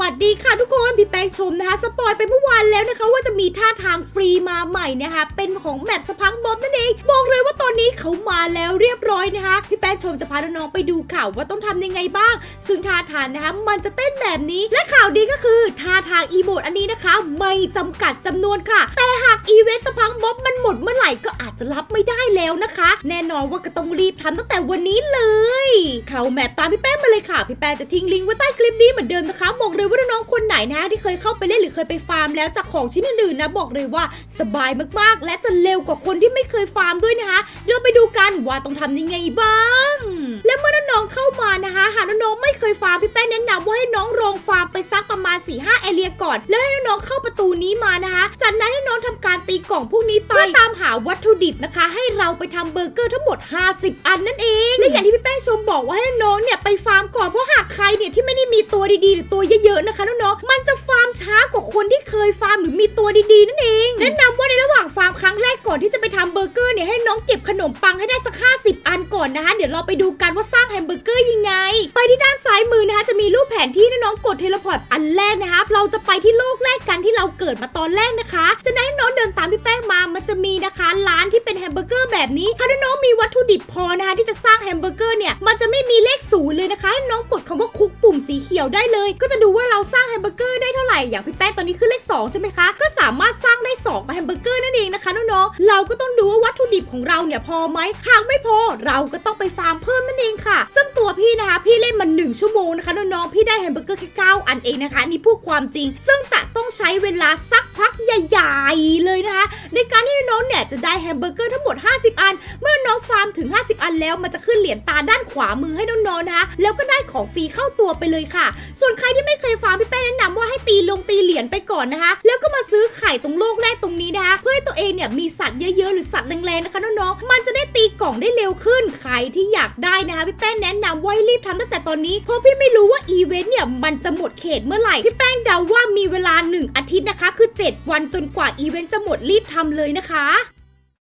วัสดีค่ะทุกคนพี่แป้งชมนะคะ สปอยไปเมื่อวานแล้วนะคะ ว่าจะมีท่าทางฟรีมาใหม่นะคะ เป็นของแมปสพังบอมนั่นเองบอกเลยว่าตอนนี้เขามาแล้วเรียบร้อยนะคะ พี่แป้งชมจะพาน้องๆไปดูข่าวว่าต้องทำยังไงบ้าง ซึ่งท่าทางนะคะ มันจะเต้นแบบนี้และข่าวดีก็คือท่าทางอีโมดอันนี้นะคะ ไม่จำกัดจำนวนค่ะ แต่หากอีเวนต์สพังบ๊อบมันหมดเมื่อไหร่ก็อาจจะรับไม่ได้แล้วนะคะ แน่นอนว่าก็ต้องรีบทำตั้งแต่วันนี้เลย เข้าแมปตามพี่แป้งมาเลยค่ะพี่แป้งจะทิ้งลิงก์ไว้ใต้คลิปนี้เหมือนเดิมนะคะบอกเลยว่าน้องๆคนไหนนะที่เคยเข้าไปเล่นหรือเคยไปฟาร์มแล้วจากของชิ้นอื่นๆนะบอกเลยว่าสบายมากๆ และจะเร็วกว่าคนที่ไม่เคยฟาร์มด้วยนะคะเดี๋ยวไปดูกันว่าต้องทำยังไงบ้าง และเมื่อน้องๆเข้ามานะคะ หากน้องๆไม่เคยฟาร์มพี่แป้งแนะนำว่าให้น้องลองฟาร์มไปสักประมาณ4ี่ห้าเอเรียก่อน แล้วให้น้องๆเข้าประตูนี้มานะคะ จากนั้นให้น้องทำการตีกล่องพวกนี้ไปเพื่อตามหาวัตถุดิบนะคะ ให้เราไปทำเบอร์เกอร์ทั้งหมด 50 อันนั่นเองและอย่างที่พี่แป้งชมบอกว่าให้น้องเนี่ยไปฟาร์มก่อน ที่ไม่ได้มีตัวดีๆ หรือตัวเยอะๆนะคะน้องๆมันจะฟาร์มช้ากว่าคนที่เคยฟาร์มหรือมีตัวดีๆนั่นเองแนะนำว่าในระหว่างฟาร์มครั้งแรกก่อนที่จะไปทำเบอร์เกอร์เนี่ยให้น้องเก็บขนมปังให้ได้สัก 50 อันก่อนนะคะ เดี๋ยวเราไปดูกันว่าสร้างแฮมเบอร์เกอร์ยังไง ไปที่ด้านซ้ายมือนะคะจะมีรูปแผนที่ให้น้องกดเทเลพอร์ตอันแรกนะคะเราจะไปที่โลกแรกกันที่เราเกิดมาตอนแรกนะคะ จะนั้นให้น้องเดินตามพี่แป้ง มันจะมีนะคะร้านที่เป็นแฮมเบอร์เกอร์แบบนี้ถ้าน้องมีวัตถุดิบพอนะคะที่จะสร้างแฮมเบอร์เกอร์เนี่ยมันจะไม่มีเลขศูนย์เลยนะคะให้น้องกดคำว่าคุกปุ่มสีเขียวได้เลย ก็จะดูว่าเราสร้างแฮมเบอร์เกอร์ได้เท่าไหร่อย่างพี่แป้งตอนนี้ขึ้นเลข2ใช่ไหมคะก็ามารถสร้างได้2แฮมเบอร์เกอร์นั่นเองนะคะน้องๆเราก็ต้องดูว่าวัตถุดิบของเราเนี่ยพอไหมหากไม่พอเราก็ต้องไปฟาร์มเพิ่มนั่นเองค่ะ ซึ่งตัวพี่นะคะ พี่เล่นมา1ชั่วโมงนะคะน้องๆพี่ได้แฮมเบอร์เกอร์แค่9อันเองนะคะนี่พูดความจริง ซึ่งแต่ต้องใช้เวลาสักพักใหญ่ๆเลยนะคะ ในการที่น้องเนี่ยจะได้แฮมเบอร์เกอร์ทั้งหมด 50 อัน เมื่อน้องฟาร์มถึง 50 อันแล้วมันจะขึ้นเหรียญตาด้านขวามือให้น้องๆนะคะแล้วก็ได้ของฟรีเข้าตัวไปเลยค่ะ ส่วนใครที่ไม่เคยฟาร์มพี่แป้แนะนำว่าให้ตีลงตีเหรียญไปก่อนนะคะ แล้วก็มาซื้อไข่ตรงโลกแรกตรงนี้นะคะเพื่อให้ตัวเองเนี่ยมีสัตว์เยอะๆ หรือสัตว์แรงๆนะคะน้องๆมันจะได้ตีกล่องได้เร็วขึ้นใครที่อยากได้นะคะพี่แป้งแนะนำว่าให้รีบทำตั้งแต่ตอนนี้เพราะพี่ไม่รู้ว่าอีเวนต์เนี่ยมันจะหมดเขตเมื่อไหร่พี่แป้งเดาว่ามีเวลา 1 อาทิตย์นะคะ คือ 7 วันจนกว่าอีเวนต์จะหมดรีบทำเลยนะคะ